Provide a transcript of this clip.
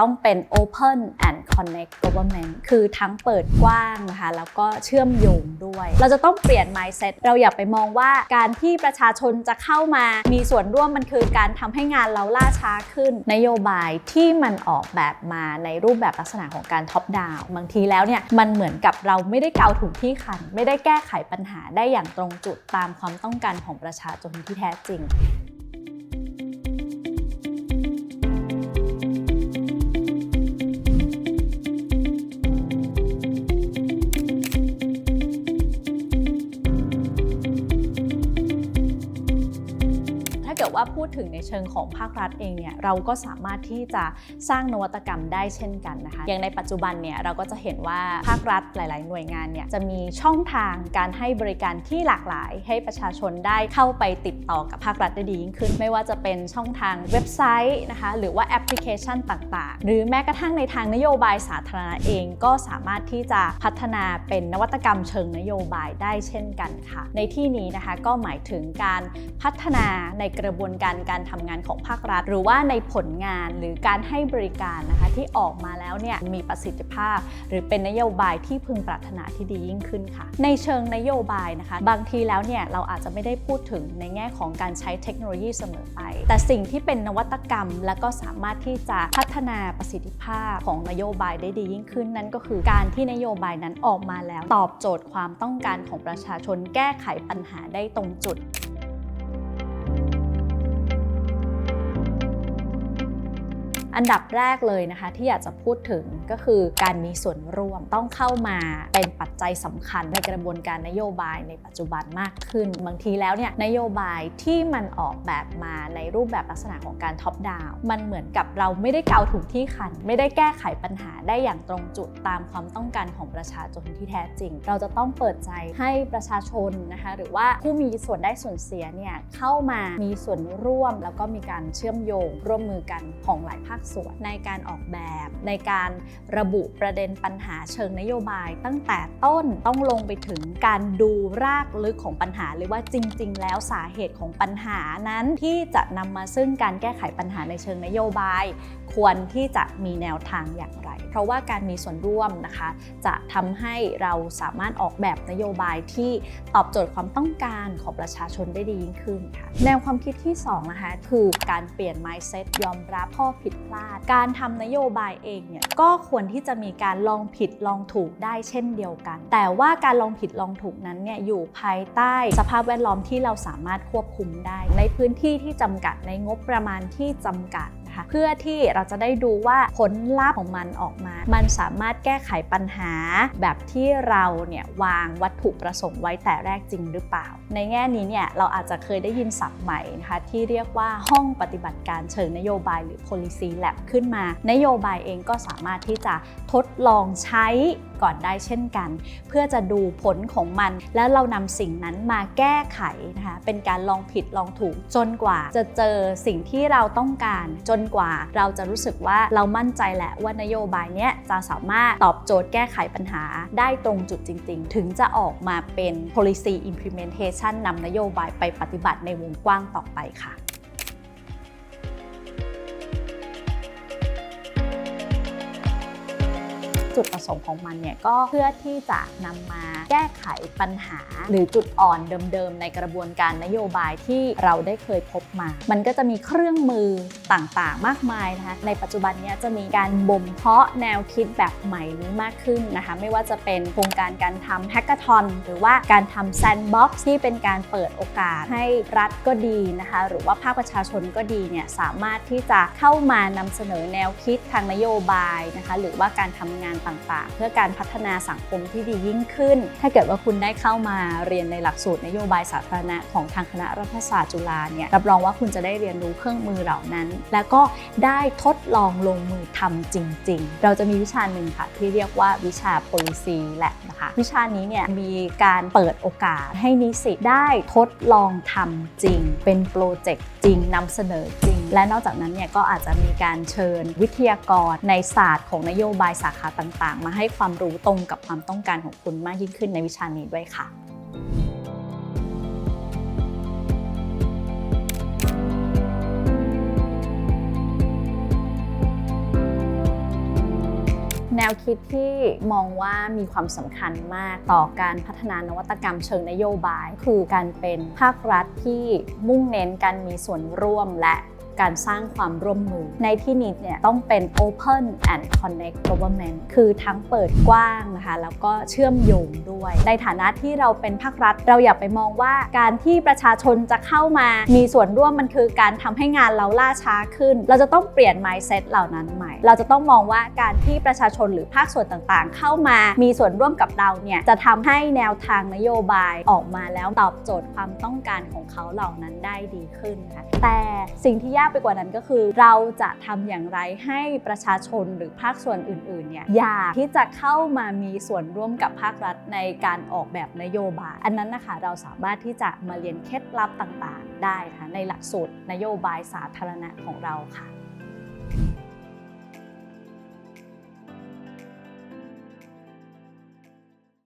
ต้องเป็น Open and Connect Government คือทั้งเปิดกว้างนะคะแล้วก็เชื่อมโยงด้วย เราจะต้องเปลี่ยน mindset เราอย่าไปมองว่าการที่ประชาชนจะเข้ามามีส่วนร่วมมันคือการทำให้งานเราล่าช้าขึ้น นโยบายที่มันออกแบบมาในรูปแบบลักษณะของการท็อปดาวบางทีแล้วเนี่ยมันเหมือนกับเราไม่ได้เกาถูกที่คัน ไม่ได้แก้ไขปัญหาได้อย่างตรงจุดตามความต้องการของประชาชนที่แท้จริง ว่าพูดถึงในเชิงของภาครัฐเองเนี่ยเราก็สามารถที่จะสร้างนวัตกรรมได้เช่นกันนะคะ อย่างในปัจจุบันเนี่ยเราก็จะเห็นว่าภาครัฐหลาย ๆ หน่วยงานเนี่ยจะมีช่องทางการให้บริการที่หลากหลาย ให้ประชาชนได้เข้าไปติดต่อกับภาครัฐได้ดียิ่งขึ้น ไม่ว่าจะเป็นช่องทางเว็บไซต์นะคะหรือว่าแอปพลิเคชันต่าง ๆ หรือแม้กระทั่งในทางนโยบายสาธารณะเองก็สามารถที่จะพัฒนาเป็นนวัตกรรมเชิงนโยบายได้เช่นกันค่ะ ในที่นี้นะคะก็หมายถึงการพัฒนาในกระบวนการการทำงานของภาครัฐ หรือว่าในผลงานหรือการให้บริการนะคะที่ออกมาแล้วเนี่ยมีประสิทธิภาพ หรือเป็นนโยบายที่พึงปรารถนาที่ดียิ่งขึ้นค่ะ ในเชิงนโยบายนะคะ บางทีแล้วเนี่ยเราอาจจะไม่ได้พูดถึงในแง่ของการใช้เทคโนโลยีเสมอไป แต่สิ่งที่เป็นนวัตกรรม และก็สามารถที่จะพัฒนาประสิทธิภาพของนโยบายได้ดียิ่งขึ้น นั่นก็คือการที่นโยบายนั้นออกมาแล้ว ตอบโจทย์ความต้องการของประชาชนแก้ไขปัญหาได้ตรงจุด อันดับแรกเลยนะคะที่อยากจะพูดถึงก็คือการมีส่วนร่วมต้องเข้ามาเป็นปัจจัยสำคัญในกระบวนการนโยบายในปัจจุบันมากขึ้น บางทีแล้วเนี่ยนโยบายที่มันออกแบบมาในรูปแบบลักษณะของการท็อปดาวมันเหมือนกับเราไม่ได้เกาถูกที่คัน ไม่ได้แก้ไขปัญหาได้อย่างตรงจุดตามความต้องการของประชาชนที่แท้จริง เราจะต้องเปิดใจให้ประชาชนนะคะหรือว่าผู้มีส่วนได้ส่วนเสียเนี่ยเข้ามามีส่วนร่วมแล้วก็มีการเชื่อมโยงร่วมมือกันของหลายภาคส่วนในการออกแบบ ในการระบุประเด็นปัญหาเชิงนโยบาย ตั้งแต่ต้นต้องลงไปถึงการดูรากลึกของปัญหาเลยว่าจริง ๆ แล้วสาเหตุของปัญหานั้นที่จะนำมาซึ่งการแก้ไขปัญหาในเชิงนโยบาย ควรที่จะมีแนวทางอย่างไร เพราะว่าการมีส่วนร่วมนะคะ จะทำให้เราสามารถออกแบบนโยบายที่ตอบโจทย์ความต้องการของประชาชนได้ดียิ่งขึ้นค่ะแนวความคิดที่2นะคะคือการเปลี่ยน mindset ยอมรับข้อผิดพลาดการทำนโยบายเองเนี่ยก็ควรที่จะมีการลองผิดลองถูกได้เช่นเดียวกัน แต่ว่าการลองผิดลองถูกนั้นเนี่ยอยู่ภายใต้สภาพแวดล้อมที่เราสามารถควบคุมได้ ในพื้นที่ที่จำกัดในงบประมาณที่จำกัด เพื่อที่เราจะได้ดูว่าผลลัพธ์ของมันออกมา มันสามารถแก้ไขปัญหาแบบที่เราเนี่ยวางวัตถุประสงค์ไว้แต่แรกจริงหรือเปล่า ในแง่นี้เนี่ยเราอาจจะเคยได้ยินศัพท์ใหม่นะคะที่เรียกว่าห้องปฏิบัติการเชิงนโยบายหรือ policy lab ขึ้นมา นโยบายเองก็สามารถที่จะทดลองใช้ ก่อนได้เช่นกัน เพื่อจะดูผลของมัน แล้วเรานำสิ่งนั้นมาแก้ไขนะคะเป็นการลองผิดลองถูกจนกว่า จะเจอสิ่งที่เราต้องการ จนกว่าเราจะรู้สึกว่าเรามั่นใจแหละว่านโยบายเนี้ยจะสามารถตอบโจทย์แก้ไขปัญหาได้ตรงจุดจริง ๆ ถึงจะออกมาเป็น policy implementation นำนโยบายไปปฏิบัติในวงกว้างต่อไปค่ะ จุดประสงค์ของมันเนี่ยก็เพื่อที่จะนำมาแก้ไขปัญหา หรือจุดอ่อนเดิมๆ ในกระบวนการนโยบายที่เราได้เคยพบมา มันก็จะมีเครื่องมือต่างๆ มากมายนะคะในปัจจุบันเนี้จะมีการบ่มเพาะแนวคิดแบบใหม่นี้มากขึ้นนะคะ ไม่ว่าจะเป็นโครงการการทำแฮกเกอร์ทอนหรือว่าการทำแซนด์บ็อกซ์ที่เป็นการเปิดโอกาสให้รัฐก็ดีนะคะ หรือว่าภาคประชาชนก็ดีเนี่ยสามารถที่จะเข้ามานำเสนอแนวคิดทางนโยบายนะคะ หรือว่าการทำงานต่างๆ เพื่อการพัฒนาสังคมที่ดียิ่งขึ้น ถ้าเกิดว่าคุณได้เข้ามาเรียนในหลักสูตรนโยบายสาธารณะของทางคณะรัฐศาสตร์จุฬาเนี่ยรับรองว่าคุณจะได้เรียนรู้เครื่องมือเหล่านั้น แล้วก็ได้ทดลองลงมือทำจริง ๆ เราจะมีวิชาหนึ่งค่ะที่เรียกว่าวิชา policy lab นะคะวิชานี้เนี่ยมีการเปิดโอกาสให้นิสิตได้ทดลองทำจริง เป็นโปรเจกต์จริงนำเสนอจริง และนอกจากนั้นเนี่ยก็อาจจะมีการเชิญวิทยากรในศาสตร์ของนโยบายสาขาต่างๆ มาให้ความรู้ตรงกับความต้องการของคุณมากยิ่งขึ้นในวิชานี้ด้วยค่ะแนวคิดที่มองว่ามีความสำคัญมากต่อการพัฒนานวัตกรรมเชิงนโยบาย คือการเป็นภาครัฐที่มุ่งเน้นการมีส่วนร่วมและ การสร้างความร่วมมือ ในที่นี้เนี่ยต้องเป็น Open and Connect Government คือทั้งเปิดกว้างนะคะแล้วก็เชื่อมโยงด้วย ในฐานะที่เราเป็นภาครัฐ เราอย่าไปมองว่าการที่ประชาชนจะเข้ามามีส่วนร่วมมันคือการทำให้งานเราล่าช้าขึ้น เราจะต้องเปลี่ยน mindset เหล่านั้นใหม่ เราจะต้องมองว่าการที่ประชาชนหรือภาคส่วนต่างๆ เข้ามามีส่วนร่วมกับเราเนี่ยจะทำให้แนวทางนโยบายออกมาแล้วตอบโจทย์ความต้องการของเขาเหล่านั้นได้ดีขึ้นค่ะแต่สิ่งที่ยากไปกว่านั้นก็คือ เราจะทำอย่างไรให้ประชาชนหรือภาคส่วนอื่นๆเนี่ยอยากที่จะเข้ามามีส่วนร่วมกับภาครัฐในการออกแบบนโยบาย อันนั้นนะคะเราสามารถที่จะมาเรียนเคล็ดลับต่างๆ ได้ค่ะในหลักสูตรนโยบายสาธารณะของเราค่ะ